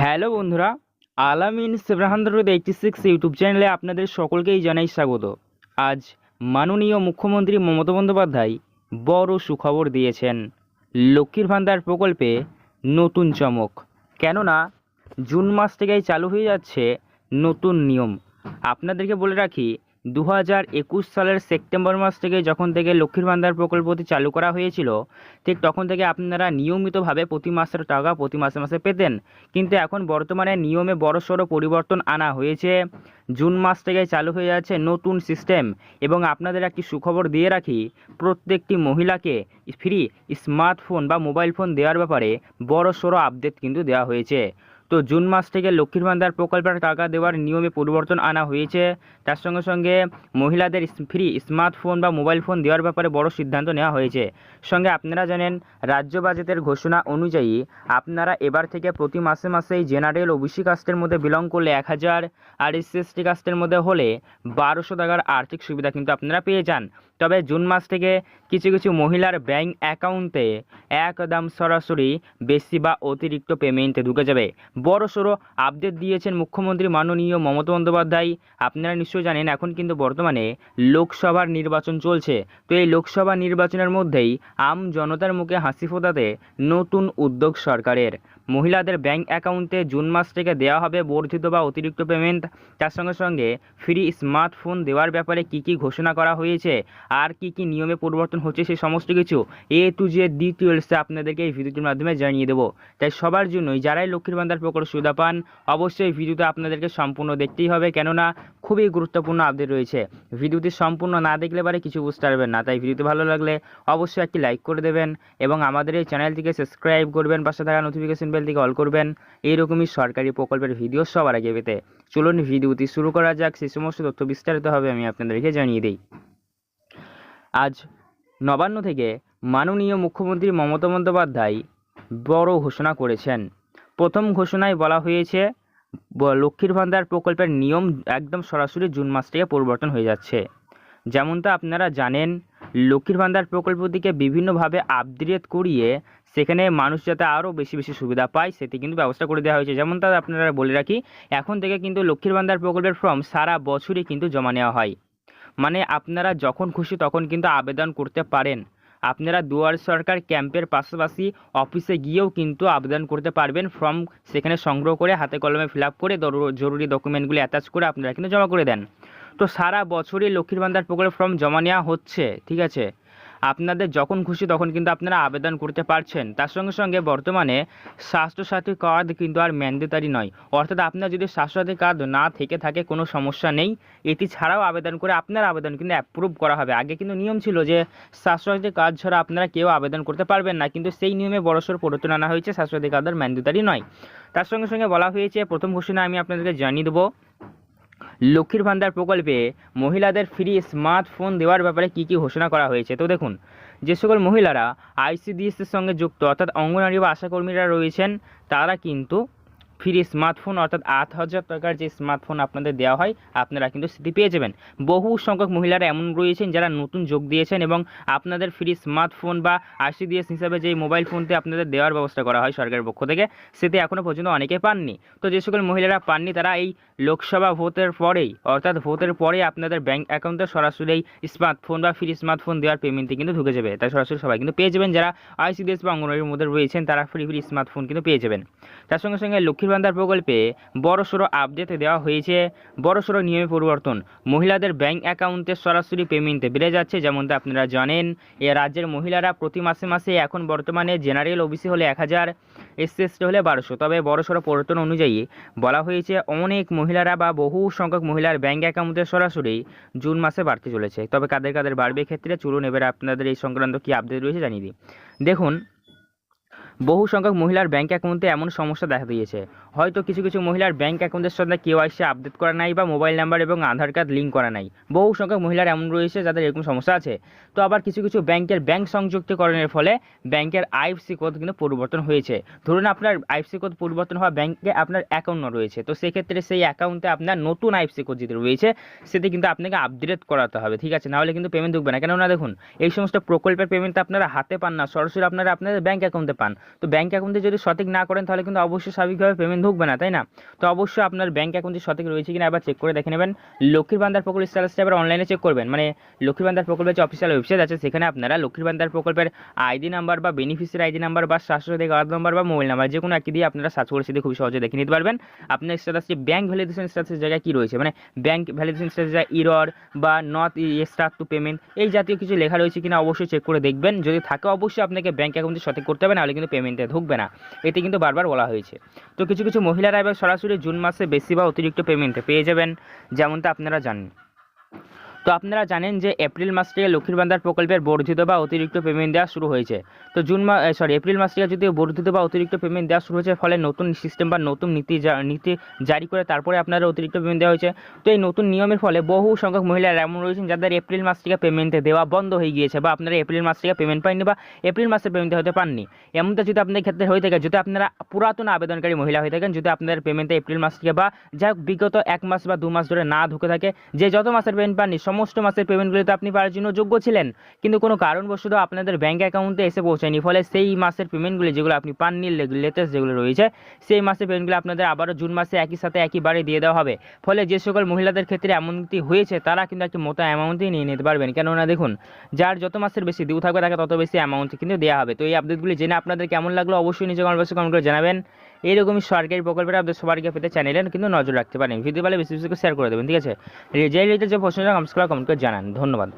Hello বন্ধুরা, Alamin seven hundred eighty six YouTube চ্যানেলে আপনাদের সকলকেই জানাই স্বাগত। আজ মাননীয় মুখ্যমন্ত্রী মমতা বন্দ্যোপাধ্যায় বড় সুখবর দিয়েছেন লক্ষ্মীর ভান্ডার প্রকল্পে নতুন চমক। কেননা, জুন মাস থেকেই চালু হয়ে যাচ্ছে নতুন নিয়ম। আপনাদেরকে বলে রাখি দু হাজার একুশ সালের সেপ্টেম্বর মাস থেকে যখন থেকে লক্ষ্মীর ভান্ডার প্রকল্পটি চালু করা হয়েছিল, ঠিক তখন থেকে আপনারা নিয়মিতভাবে প্রতি মাসের টাকা প্রতি মাসে মাসে পেতেন। কিন্তু এখন বর্তমানে নিয়মে বড়সড় পরিবর্তন আনা হয়েছে। জুন মাস থেকে চালু হয়ে যাচ্ছে নতুন সিস্টেম এবং আপনাদের একটি সুখবর দিয়ে রাখি, প্রত্যেকটি মহিলাকে ফ্রি স্মার্টফোন বা মোবাইল ফোন দেওয়ার ব্যাপারে বড়সড় আপডেট কিন্তু দেওয়া হয়েছে। তো জুন মাস থেকে লক্ষ্মীর ভান্ডার প্রকল্পের টাকা দেওয়ার নিয়মে পরিবর্তন আনা হয়েছে। তার সঙ্গে সঙ্গে মহিলাদের ফ্রি স্মার্টফোন বা মোবাইল ফোন দেওয়ার ব্যাপারে বড় সিদ্ধান্ত নেওয়া হয়েছে। সঙ্গে আপনারা জানেন, রাজ্য বাজেটের ঘোষণা অনুযায়ী আপনারা এবার থেকে প্রতি মাসে মাসেই জেনারেল ও ওবিসি কাস্টের মধ্যে বিলং করলে এক হাজার, আর এসসি এসটি কাস্টের মধ্যে হলে বারোশো টাকার আর্থিক সুবিধা কিন্তু আপনারা পেয়ে যান। তবে জুন মাস থেকে কিছু কিছু মহিলার ব্যাংক অ্যাকাউন্টে একদম সরাসরি বেশি বা অতিরিক্ত পেমেন্ট ঢুকে যাবে। বড় সড়ো আপডেট দিয়েছেন মুখ্যমন্ত্রী মাননীয় মমতা বন্দ্যোপাধ্যায়। আপনারা নিশ্চয়ই জানেন, এখন কিন্তু বর্তমানে লোকসভার নির্বাচন চলছে। তো এই লোকসভা নির্বাচনের মধ্যেই আম জনতার মুখে হাসি ফোটাতে নতুন উদ্যোগ সরকারের। মহিলাদের ব্যাংক অ্যাকাউন্টে জুন মাস থেকে দেওয়া হবে বর্ধিত বা অতিরিক্ত পেমেন্ট তার সঙ্গে সঙ্গে ফ্রি স্মার্টফোন দেওয়ার ব্যাপারে কি কি ঘোষণা করা হয়েছে, আর কি কি নিয়মে পরিবর্তন হচ্ছে সেই সমস্ত কিছু এ টু জে ডিটেলসে আপনাদেরকে এই ভিডিওটির মাধ্যমে জানিয়ে দেবো। তাই সবার জন্যই, যারাই লক্ষ্মীর ভান্ডার প্রকল্প সুবিধা পান, অবশ্যই ভিডিওটা আপনাদেরকে সম্পূর্ণ দেখতেই হবে। কেননা, খুবই গুরুত্বপূর্ণ আপডেট রয়েছে। ভিডিওটি সম্পূর্ণ না দেখলে পারে কিছু বুঝতে পারবেন না। তাই ভিডিওটি ভালো লাগলে অবশ্যই একটি লাইক করে দেবেন এবং আমাদের এই চ্যানেলটিকে সাবস্ক্রাইব করবেন, পাশে থাকা নোটিফিকেশন বেলটিকে অল করবেন। এইরকমই সরকারি প্রকল্পের ভিডিও সবার আগে পেতে। চলুন ভিডিওটি শুরু করা যাক। সেই সমস্ত তথ্য বিস্তারিত হবে আমি আপনাদেরকে জানিয়ে দিই। আজ নবান্ন থেকে মাননীয় মুখ্যমন্ত্রী মমতা বন্দ্যোপাধ্যায় বড় ঘোষণা করেছেন। প্রথম ঘোষণায় বলা হয়েছে লক্ষ্মীর ভান্ডার প্রকল্পের নিয়ম একদম সরাসরি জুন মাস থেকে পরিবর্তন হয়ে যাচ্ছে। যেমনটা আপনারা জানেন, লক্ষ্মীর ভান্ডার প্রকল্প প্রকল্পটিকে বিভিন্নভাবে আপগ্রেড করিয়ে সেখানে মানুষ যাতে আরও বেশি বেশি সুবিধা পায়, সেটি কিন্তু ব্যবস্থা করে দেওয়া হয়েছে। যেমনটা আপনারা বলে রাখি, এখন থেকে কিন্তু লক্ষ্মীর ভান্ডার প্রকল্পের ফর্ম সারা বছরই কিন্তু জমা নেওয়া হয়। মানে আপনারা যখন খুশি তখন কিন্তু আবেদন করতে পারেন। আপনারা দুয়ার সরকার ক্যাম্পের পাশাপাশি অফিসে গিয়েও কিন্তু আবেদন করতে পারবেন। ফর্ম সেখানে সংগ্রহ করে হাতে কলমে ফিল করে জরুরি ডকুমেন্টগুলি অ্যাটাচ করে আপনারা কিন্তু জমা করে দেন। তো সারা বছরই লক্ষ্মীর ভান্ডার প্রকল্পের ফর্ম জমা নেওয়া হচ্ছে, ঠিক আছে? আপনাদের যখন খুশি তখন কিন্তু আপনারা আবেদন করতে পারছেন। তার সঙ্গে সঙ্গে বর্তমানে স্বাস্থ্যসাথী কার্ড কিন্তু আর ম্যান্ডেটারি নয়। অর্থাৎ আপনার যদি স্বাস্থ্যসাথী কার্ড না থেকে থাকে, কোনো সমস্যা নেই। এটি ছাড়াও আবেদন করে আপনার আবেদন কিন্তু অ্যাপ্রুভ করা হবে। আগে কিন্তু নিয়ম ছিল যে স্বাস্থ্যসাথী কার্ড ছাড়া আপনারা কেউ আবেদন করতে পারবেন না। কিন্তু সেই নিয়মে বড়সড় পরিবর্তন আনা হয়েছে। স্বাস্থ্যসাথী কার্ড আর ম্যান্ডেটারি নয়। তার সঙ্গে সঙ্গে বলা হয়েছে, প্রথম ঘোষণা আমি আপনাদেরকে জানিয়ে দেবো। লক্ষ্মীর ভান্ডার প্রকল্পে মহিলাদের ফ্রি স্মার্টফোন দেওয়ার ব্যাপারে কী কী ঘোষণা করা হয়েছে? তো দেখুন, যে সকল মহিলারা আইসিডিএসের সঙ্গে যুক্ত, অর্থাৎ অঙ্গনারী বা আশাকর্মীরা রয়েছেন, তারা কিন্তু ফ্রি স্মার্টফোন, অর্থাৎ আট হাজার টাকার যে স্মার্টফোন আপনাদের দেওয়া হয়, আপনারা কিন্তু সেটি পেয়ে যাবেন। বহু সংখ্যক মহিলারা এমন রয়েছেন যারা নতুন যোগ দিয়েছেন এবং আপনাদের ফ্রি স্মার্টফোন বা আইসিডিএস হিসাবে যে মোবাইল ফোনটি আপনাদের দেওয়ার ব্যবস্থা করা হয় সরকারের পক্ষ থেকে, সেটি এখনও পর্যন্ত অনেকে পাননি। তো যে সকল মহিলারা পাননি, তারা এই লোকসভা ভোটের পরেই, অর্থাৎ ভোটের পরেই আপনাদের ব্যাঙ্ক অ্যাকাউন্টে সরাসরি এই স্মার্টফোন বা ফ্রি স্মার্টফোন দেওয়ার পেমেন্টটি কিন্তু ঢুকে যাবে। তাই সরাসরি সবাই কিন্তু পেয়ে যাবেন। যারা আইসিডিএস বা অঙ্গনওয়াড়ির মধ্যে রয়েছেন, তারা ফ্রি ফ্রি স্মার্টফোন কিন্তু পেয়ে যাবেন। তার সঙ্গে সঙ্গে লক্ষ্মীর ভান্ডার প্রকল্পে বড়সড় আপডেট দেওয়া হয়েছে। বড়সড় নিয়মে পরিবর্তন। মহিলাদের ব্যাংক অ্যাকাউন্টে সরাসরি পেমেন্টে বেড়ে যাচ্ছে যেমনটা আপনারা জানেন। এ রাজ্যের মহিলারা প্রতি মাসে মাসে এখন বর্তমানে জেনারেল ওবিসি হলে এক হাজার এসসি হলে বারোশো। তবে বড়সড় পরিবর্তন অনুযায়ী বলা হয়েছে, অনেক মহিলারা বা বহু সংখ্যক মহিলার ব্যাংক অ্যাকাউন্টে সরাসরি জুন মাসে বাড়তে চলেছে। তবে কাদের কাদের বাড়বে ক্ষেত্রে চলুন এবার আপনাদের এই সংক্রান্ত কী আপডেট রয়েছে জানিয়ে দিই। দেখুন বহু সংখ্যক মহিলার ব্যাঙ্ক অ্যাকাউন্টে এমন সমস্যা দেখা দিয়েছে। হয়তো কিছু কিছু মহিলার ব্যাঙ্ক অ্যাকাউন্টের সাথে কেওয়াইসি আপডেট করা নাই বা মোবাইল নাম্বার এবং আধার কার্ড লিঙ্ক করা নাই। বহু সংখ্যক মহিলার এমন রয়েছে যাদের এরকম সমস্যা আছে। তো আবার কিছু কিছু ব্যাংকের ব্যাংক সংযুক্তকরণের ফলে ব্যাংকের আইএফসি কোড কিন্তু পরিবর্তন হয়েছে। ধরুন আপনার আইএফসি কোড পরিবর্তন হওয়া ব্যাংকে আপনার অ্যাকাউন্ট রয়েছে। তো সেক্ষেত্রে সেই অ্যাকাউন্টে আপনার নতুন আইএফসি কোড যেটি রয়েছে, সেটি কিন্তু আপনাকে আপডেট করাতে হবে, ঠিক আছে? নাহলে কিন্তু পেমেন্ট ঢুকবে না। কেননা দেখুন, এই সমস্ত প্রকল্পের পেমেন্ট আপনারা হাতে পান না। সরাসরি আপনারা আপনাদের ব্যাংক অ্যাকাউন্টে পান। তো ব্যাঙ্ক অ্যাকাউন্টে যদি সঠিক না করেন, তাহলে কিন্তু অবশ্যই স্বাভাবিকভাবে পেমেন্ট ঢুকবে না, তাই না? তো অবশ্যই আপনার ব্যাঙ্ক অ্যাকাউন্টে সঠিক রয়েছে কিনা একবার চেক করে দেখে নেবেন। লক্ষ্মীর ভান্ডার প্রকল্প স্ট্যাটাসটা এবার অনলাইনে চেক করবেন। মানে লক্ষ্মীর ভান্ডার প্রকল্পের যে অফিসিয়াল ওয়েবসাইট আছে, সেখানে আপনারা লক্ষ্মীর ভান্ডার প্রকল্পের আইডি নাম্বার বা বেনিফিসিয়ারি আইডি নাম্বার বা স্বাস্থ্য থেকে কার্ড নাম্বার বা মোবাইল নাম্বার যে কোনো একটি দিয়ে আপনারা সার্চ করে সেটা খুব সহজে দেখে নিতে পারবেন। আপনার স্ট্যাটাসটি ব্যাঙ্ক ভ্যালিডেশন স্ট্যাটাসের জায়গায় কী রয়েছে? মানে ব্যাঙ্ক ভ্যালিডেশন স্ট্যাটাসে ইরর বা নট স্টার্ট টু পেমেন্ট এই জাতীয় কিছু লেখা রয়েছে কিনা অবশ্যই চেক করে দেখবেন। যদি থাকে, অবশ্যই আপনাকে ব্যাঙ্ক অ্যাকাউন্টে সঠিক করতে হবে, নাহলে কিন্তু পেমেন্টে ঢুকবে না। এতে কিন্তু বারবার বলা হয়েছে। তো কিছু কিছু মহিলারা এবার সরাসরি জুন মাসে বেশি বা অতিরিক্ত পেমেন্টে পেয়ে যাবেন, যেমনটা আপনারা জানেন। তো আপনারা জানেন যে এপ্রিল মাস থেকে লক্ষ্মীর ভান্ডার প্রকল্পের বর্ধিত বা অতিরিক্ত পেমেন্ট দেওয়া শুরু হয়েছে। তো জুন মাস সরি এপ্রিল মাস থেকে যদি বর্ধিত বা অতিরিক্ত পেমেন্ট দেওয়া শুরু হয়েছে, ফলে নতুন সিস্টেম বা নতুন নীতি নীতি জারি করে তারপরে আপনারা অতিরিক্ত পেমেন্ট দেওয়া হয়েছে। তো এই নতুন নিয়মের ফলে বহু সংখ্যক মহিলারা এমন রয়েছেন যাদের এপ্রিল মাস থেকে পেমেন্টে দেওয়া বন্ধ হয়ে গিয়েছে বা আপনারা এপ্রিল মাস থেকে পেমেন্ট পাননি বা এপ্রিল মাসে পেমেন্ট হতে পাননি। এমনটা যদি আপনাদের ক্ষেত্রে হয়ে থাকে, যদি আপনারা পুরাতন আবেদনকারী মহিলা হয়ে থাকেন, যদি আপনাদের পেমেন্টে এপ্রিল মাস থেকে বা যা বিগত এক মাস বা দু মাস ধরে না ঢুকে থাকে, যে যত মাসের পেমেন্ট পাননি সমস্ত মাসের পেমেন্টগুলিতে আপনি পাওয়ার জন্য যোগ্য ছিলেন। কিন্তু কোনো কারণবশত আপনাদের ব্যাঙ্ক অ্যাকাউন্টে এসে পৌঁছায়নি। ফলে সেই মাসের পেমেন্টগুলি যেগুলো আপনি পাননি লেটেস্ট যেগুলো রয়েছে, সেই মাসের পেমেন্টগুলো আপনাদের আবারও জুন মাসে একই সাথে একইবারে দিয়ে দেওয়া হবে। ফলে যে সকল মহিলাদের ক্ষেত্রে এমনটি হয়েছে, তারা কিন্তু একটি মোটা অ্যামাউন্টই নিয়ে নিতে পারবেন। কেননা দেখুন, যার যত মাসের বেশি ডিউ থাকবে, তাকে তত বেশি অ্যামাউন্ট কিন্তু দেওয়া হবে। তো এই আপডেটগুলি জেনে আপনাদের কেমন লাগল, অবশ্যই নিজে কমেন্ট কমেন্ট করে জানাবেন। এইরকমই সরকারি প্রকল্পের আপনাদের সবার আগে পেতে চ্যানেলে কিন্তু নজর রাখতে পারেন। ভিডিও ভালো বেশি বেশি করে শেয়ার করে দেবেন, ঠিক আছে? রেজাল্ট যে প্রশ্নটা কমেন্ট করে জানান। ধন্যবাদ।